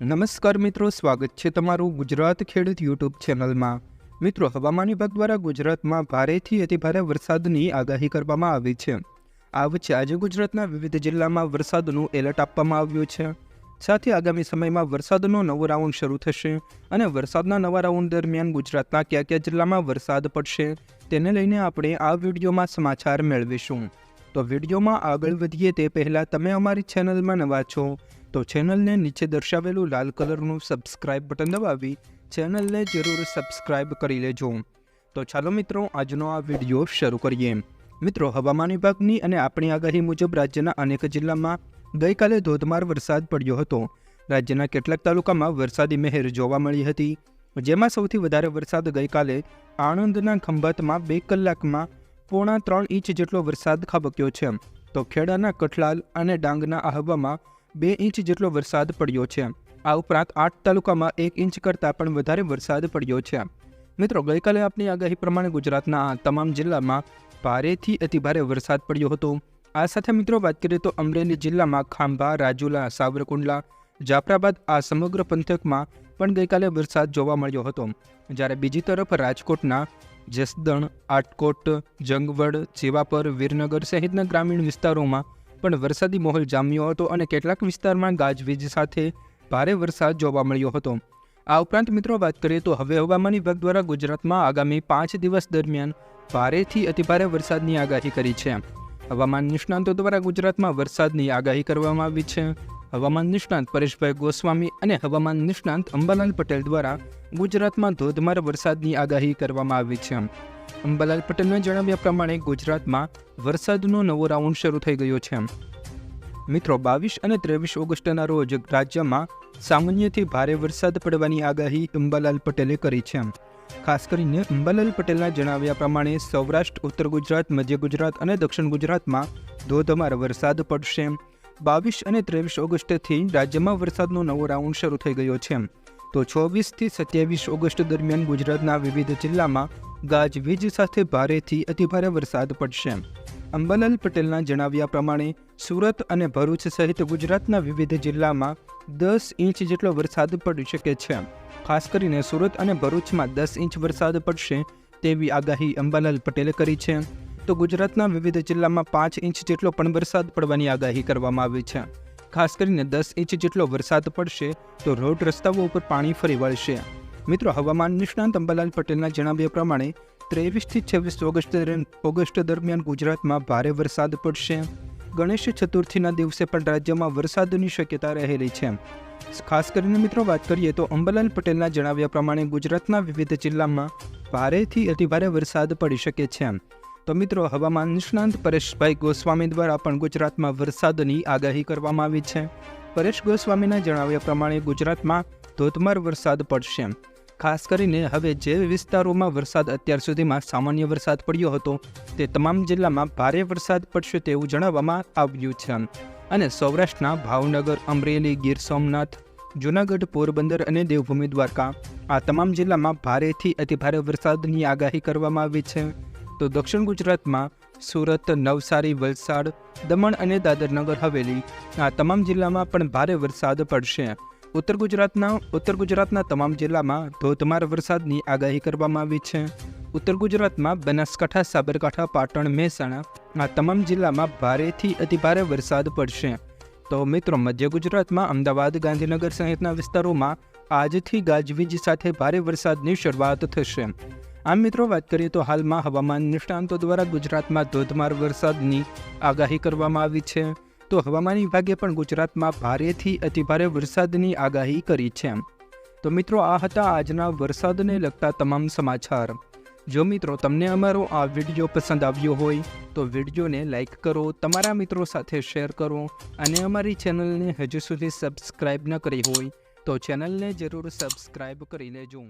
નમસ્કાર મિત્રો, સ્વાગત છે તમારું ગુજરાત ખેડૂત યુટ્યુબ ચેનલમાં. મિત્રો, હવામાન વિભાગ દ્વારા ગુજરાતમાં ભારેથી અતિભારે વરસાદની આગાહી કરવામાં આવી છે. આ વચ્ચે આજે ગુજરાતના વિવિધ જિલ્લામાં વરસાદનું એલર્ટ આપવામાં આવ્યું છે. સાથે આગામી સમયમાં વરસાદનો નવો રાઉન્ડ શરૂ થશે અને વરસાદના નવા રાઉન્ડ દરમિયાન ગુજરાતના કયા કયા જિલ્લામાં વરસાદ પડશે તેને લઈને આપણે આ વિડીયોમાં સમાચાર મેળવીશું. તો વિડીયોમાં આગળ વધીએ તે પહેલાં તમે અમારી ચેનલમાં નવા છો તો ચેનલને નીચે દર્શાવેલું લાલ કલરનું સબસ્ક્રાઇબ બટન દબાવી ચેનલને જરૂર સબસ્ક્રાઇબ કરી લેજો. તો ચાલો મિત્રો, આજનો આ વીડિયો શરૂ કરીએ. મિત્રો, હવામાન વિભાગની અને આપણી આગાહી મુજબ રાજ્યના અનેક જિલ્લામાં ગઈકાલે ધોધમાર વરસાદ પડ્યો હતો. રાજ્યના કેટલાક તાલુકામાં વરસાદી મહેર જોવા મળી હતી. જેમાં સૌથી વધારે વરસાદ ગઈકાલે આણંદના ખંભાતમાં બે કલાકમાં પોણા ત્રણ ઇંચ જેટલો વરસાદ ખાબક્યો છે. તો ખેડાના કઠલાલ અને ડાંગના આહવામાં બે ઇંચ જેટલો વરસાદ પડ્યો છે. આ ઉપરાંત આઠ તાલુકામાં એક ઇંચ કરતાં પણ વધારે વરસાદ પડ્યો છે. મિત્રો, ગઈકાલે આપની આગાહી પ્રમાણે ગુજરાતના તમામ જિલ્લામાં ભારેથી અતિભારે વરસાદ પડ્યો હતો. આ સાથે મિત્રો, વાત કરીએ તો અમરેલી જિલ્લામાં ખાંભા, રાજુલા, સાવરકુંડલા, જાફરાબાદ આ સમગ્ર પંથકમાં પણ ગઈકાલે વરસાદ જોવા મળ્યો હતો. જ્યારે બીજી તરફ રાજકોટના જસદણ, આટકોટ, જંગવડ જેવાપર વીરનગર સહિતના ગ્રામીણ વિસ્તારોમાં પણ વરસાદી માહોલ જામ્યો હતો અને કેટલાક વિસ્તારમાં ગાજવીજ સાથે ભારે વરસાદ જોવા મળ્યો હતો. આ ઉપરાંત મિત્રો વાત કરીએ તો હવે હવામાન વિભાગ દ્વારા ગુજરાતમાં આગામી પાંચ દિવસ દરમિયાન ભારેથી અતિભારે વરસાદની આગાહી કરી છે. હવામાન નિષ્ણાંતો દ્વારા ગુજરાતમાં વરસાદની આગાહી કરવામાં આવી છે. હવામાન નિષ્ણાંત પરેશભાઈ ગોસ્વામી અને હવામાન નિષ્ણાંત અંબાલાલ પટેલ દ્વારા ગુજરાતમાં ધોધમાર વરસાદની આગાહી કરવામાં આવી છે. અંબાલાલ પટેલના જણાવ્યા પ્રમાણે ગુજરાતમાં વરસાદનો નવો રાઉન્ડ શરૂ થઈ ગયો છે. મિત્રો, બાવીસ અને ત્રેવીસ ઓગસ્ટના રોજ રાજ્યમાં સામાન્યથી ભારે વરસાદ પડવાની આગાહી અંબાલાલ પટેલે કરી છે. ખાસ કરીને અંબાલાલ પટેલના જણાવ્યા પ્રમાણે સૌરાષ્ટ્ર, ઉત્તર ગુજરાત, મધ્ય ગુજરાત અને દક્ષિણ ગુજરાતમાં ધોધમાર વરસાદ પડશે. બાવીસ અને ત્રેવીસ ઓગસ્ટથી રાજ્યમાં વરસાદનો નવો રાઉન્ડ શરૂ થઈ ગયો છે. તો ચોવીસથી સત્યાવીસ ઓગસ્ટ દરમિયાન ગુજરાતના વિવિધ જિલ્લામાં ગાજવીજ સાથે ભારેથી અતિભારે વરસાદ પડશે. અંબાલાલ પટેલના જણાવ્યા પ્રમાણે, સુરત અને ભરૂચ સહિત ગુજરાતના વિવિધ જિલ્લામાં દસ ઇંચ જેટલો વરસાદ પડી શકે છે. ખાસ કરીને સુરત અને ભરૂચમાં દસ ઇંચ વરસાદ પડશે તેવી આગાહી અંબાલાલ પટેલે કરી છે. તો ગુજરાતના વિવિધ જિલ્લામાં પાંચ ઇંચ જેટલો પણ વરસાદ પડવાની આગાહી કરવામાં આવી છે. ખાસ કરીને દસ ઇંચ જેટલો વરસાદ પડશે તો રોડ રસ્તાઓ ઉપર પાણી ફરી વળશે. મિત્રો, હવામાન નિષ્ણાંત અંબાલાલ પટેલના જણાવ્યા પ્રમાણે ત્રેવીસથી છવ્વીસ ઓગસ્ટ ઓગસ્ટ દરમિયાન ગુજરાતમાં ભારે વરસાદ પડશે. ગણેશ ચતુર્થીના દિવસે પણ રાજ્યમાં વરસાદની શક્યતા રહેલી છે. ખાસ કરીને મિત્રો, વાત કરીએ તો અંબાલાલ પટેલના જણાવ્યા પ્રમાણે ગુજરાતના વિવિધ જિલ્લામાં ભારેથી અતિભારે વરસાદ પડી શકે છે. તો મિત્રો, હવામાન નિષ્ણાંત પરેશભાઈ ગોસ્વામી દ્વારા પણ ગુજરાતમાં વરસાદની આગાહી કરવામાં આવી છે. પરેશ ગોસ્વામીના જણાવ્યા પ્રમાણે ગુજરાતમાં ધોધમાર વરસાદ પડશે. ખાસ કરીને હવે જે વિસ્તારોમાં વરસાદ અત્યાર સુધીમાં સામાન્ય વરસાદ પડ્યો હતો, તે તમામ જિલ્લામાં ભારે વરસાદ પડશે તેવું જણાવવામાં આવ્યું છે. અને સૌરાષ્ટ્રના ભાવનગર, અમરેલી, ગીર સોમનાથ, જૂનાગઢ, પોરબંદર અને દેવભૂમિ દ્વારકા આ તમામ જિલ્લામાં ભારેથી અતિભારે વરસાદની આગાહી કરવામાં આવી છે. તો દક્ષિણ ગુજરાતમાં સુરત, નવસારી, વલસાડ, દમણ અને દાદરનગર હવેલી, આ તમામ જિલ્લામાં પણ ભારે વરસાદ પડશે. ઉત્તર ગુજરાતના ઉત્તર ગુજરાતના તમામ જિલ્લામાં ધોધમાર વરસાદની આગાહી કરવામાં આવી છે. ઉત્તર ગુજરાતમાં બનાસકાંઠા, સાબરકાંઠા, પાટણ, મહેસાણા, આ તમામ જિલ્લામાં ભારેથી અતિભારે વરસાદ પડશે. તો મિત્રો, મધ્ય ગુજરાતમાં અમદાવાદ, ગાંધીનગર સહિતના વિસ્તારોમાં આજથી ગાજવીજ સાથે ભારે વરસાદની શરૂઆત થશે. આમ મિત્રો, વાત કરીએ તો હાલમાં હવામાન નિષ્ણાંતો દ્વારા ગુજરાતમાં ધોધમાર વરસાદની આગાહી કરવામાં આવી છે. તો હવામાન વિભાગે પણ ગુજરાતમાં ભારેથી અતિભારે વરસાદની આગાહી કરી છે. તો મિત્રો, આ હતા આજના વરસાદને લગતા તમામ સમાચાર. જો મિત્રો, તમને અમારો આ વીડિયો પસંદ આવ્યો હોય, તો વિડીયોને લાઇક કરો, તમારા મિત્રો સાથે શેર કરો અને અમારી ચેનલને હજુ સુધી સબસ્ક્રાઇબ ન કરી હોય, તો ચેનલને જરૂર સબસ્ક્રાઇબ કરી લેજો.